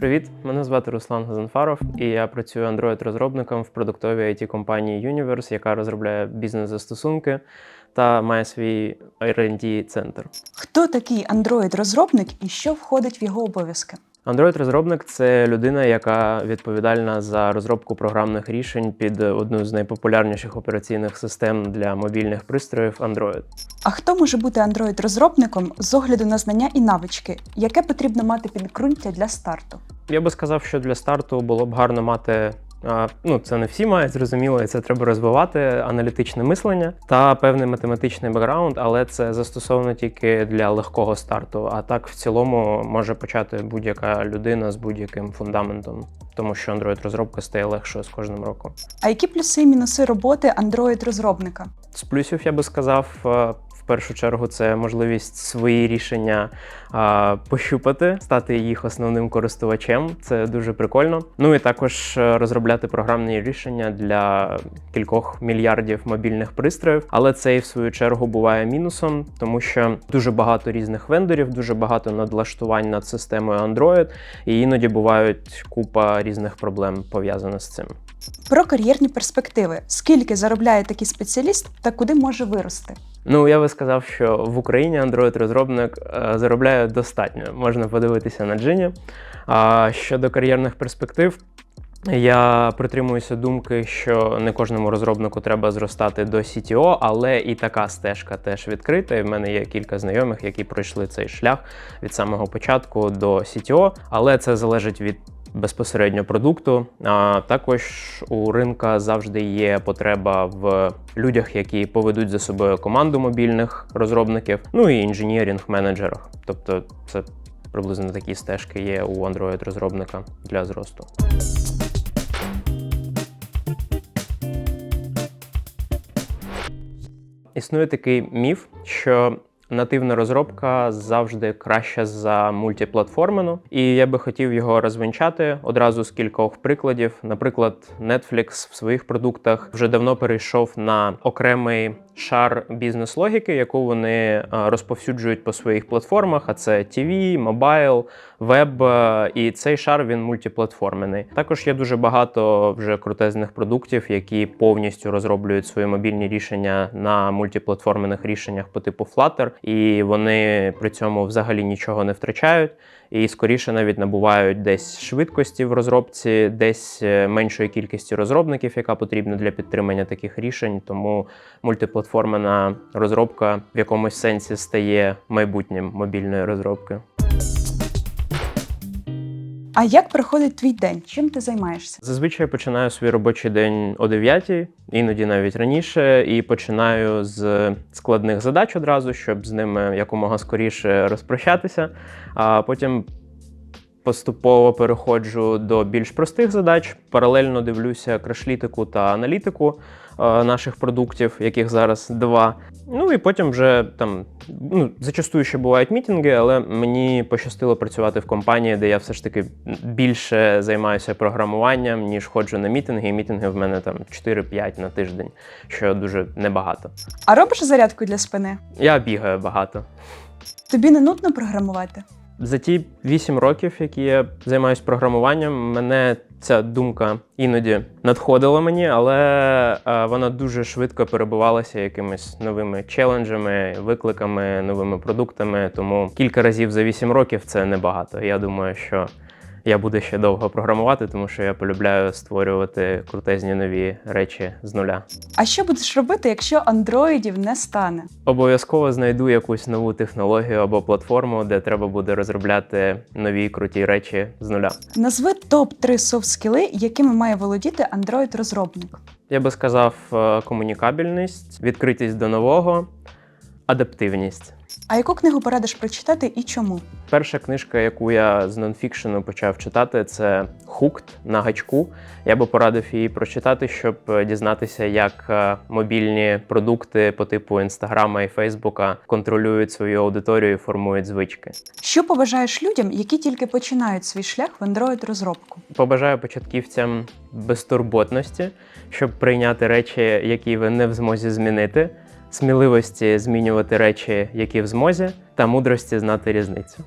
Привіт, мене звати Руслан Газанфаров, і я працюю Android-розробником в продуктовій it компанії Universe, яка розробляє бізнес-застосунки та має свій R&D центр. Хто такий Android-розробник і що входить в його обов'язки? Android-розробник це людина, яка відповідальна за розробку програмних рішень під одну з найпопулярніших операційних систем для мобільних пристроїв Android. А хто може бути Android-розробником з огляду на знання і навички, яке потрібно мати підґрунтя для старту? Я би сказав, що для старту було б гарно мати. А, Ну, це не всі мають зрозуміло, і це треба розвивати аналітичне мислення та певний математичний бекграунд, але це застосовано тільки для легкого старту. А так, в цілому, може почати будь-яка людина з будь-яким фундаментом, тому що Android-розробка стає легшою з кожним роком. А які плюси і мінуси роботи Android-розробника? З плюсів я би сказав, е, першу чергу, це можливість свої рішення а, пощупати, стати їх основним користувачем. Це дуже прикольно. Ну і також е, розробляти програмні рішення для кількох мільярдів мобільних пристроїв. Але це і в свою чергу буває мінусом, тому що дуже багато різних вендорів, дуже багато надлаштувань над системою Android, і іноді бувають купа різних проблем пов'язаних з цим. Про кар'єрні перспективи. Скільки заробляє такий спеціаліст та куди може вирости? Ну, я би сказав, що в Україні Android-розробник е, заробляє достатньо. Можна подивитися на джині. А щодо кар'єрних перспектив, я притримуюся думки, що не кожному розробнику треба зростати до CTO, але і така стежка теж відкрита. І в мене є кілька знайомих, які пройшли цей шлях від самого початку до CTO, але це залежить від безпосередньо продукту. А також у ринка завжди є потреба в людях, які поведуть за собою команду мобільних розробників, ну і інженірінг-менеджерах. Тобто, це приблизно такі стежки є у Android-розробника для зросту. Існує такий міф, що нативна розробка завжди краща за мультиплатформену, і я би хотів його розвінчати одразу з кількох прикладів. Наприклад, Netflix в своїх продуктах вже давно перейшов на окремий шар бізнес-логіки, яку вони е, розповсюджують по своїх платформах. А це TV, мобайл, веб. е, І цей шар він мультиплатформений. Також є дуже багато вже крутезних продуктів, які повністю розроблюють свої мобільні рішення на мультиплатформених рішеннях по типу Flutter, і вони при цьому взагалі нічого не втрачають. І скоріше навіть набувають десь швидкості в розробці, десь е, меншої кількості розробників, яка потрібна для підтримання таких рішень. Тому мультиплатформена розробка в якомусь сенсі стає майбутнім мобільної розробки. А як проходить твій день? Чим ти займаєшся? Зазвичай починаю свій робочий день о 9, іноді навіть раніше, і починаю з складних задач одразу, щоб з ними якомога скоріше розпрощатися. А потім поступово переходжу до більш простих задач. Паралельно дивлюся крашлітику та аналітику е, наших продуктів, яких зараз два. Ну і потім вже там ну, зачастую ще бувають мітинги, але мені пощастило працювати в компанії, де я все ж таки більше займаюся програмуванням, ніж ходжу на мітинги. І мітинги в мене там 4-5 на тиждень, що дуже небагато. А робиш зарядку для спини? Я бігаю багато. Тобі не нудно програмувати? За ті 8 років, які я займаюся програмуванням, мене ця думка іноді надходила мені, але е, вона дуже швидко перебувалася якимись новими челенджами, викликами, новими продуктами. Тому кілька разів за 8 років це небагато. Я думаю, що я буду ще довго програмувати, тому що я полюбляю створювати крутезні нові речі з нуля. А що будеш робити, якщо андроїдів не стане? Обов'язково знайду якусь нову технологію або платформу, де треба буде розробляти нові круті речі з нуля. Назви топ-3 софт-скіли, якими має володіти Android-розробник. Я би сказав, е, комунікабельність, відкритість до нового, адаптивність. А яку книгу порадиш прочитати і чому? Перша книжка, яку я з нонфікшену почав читати, це Хукт на гачку. Я би порадив її прочитати, щоб дізнатися, як е, мобільні продукти по типу Інстаграма і Фейсбука контролюють свою аудиторію і формують звички. Що побажаєш людям, які тільки починають свій шлях в Android-розробку? Побажаю початківцям безтурботності, щоб прийняти речі, які ви не в змозі змінити, сміливості змінювати речі, які в змозі, та мудрості знати різницю.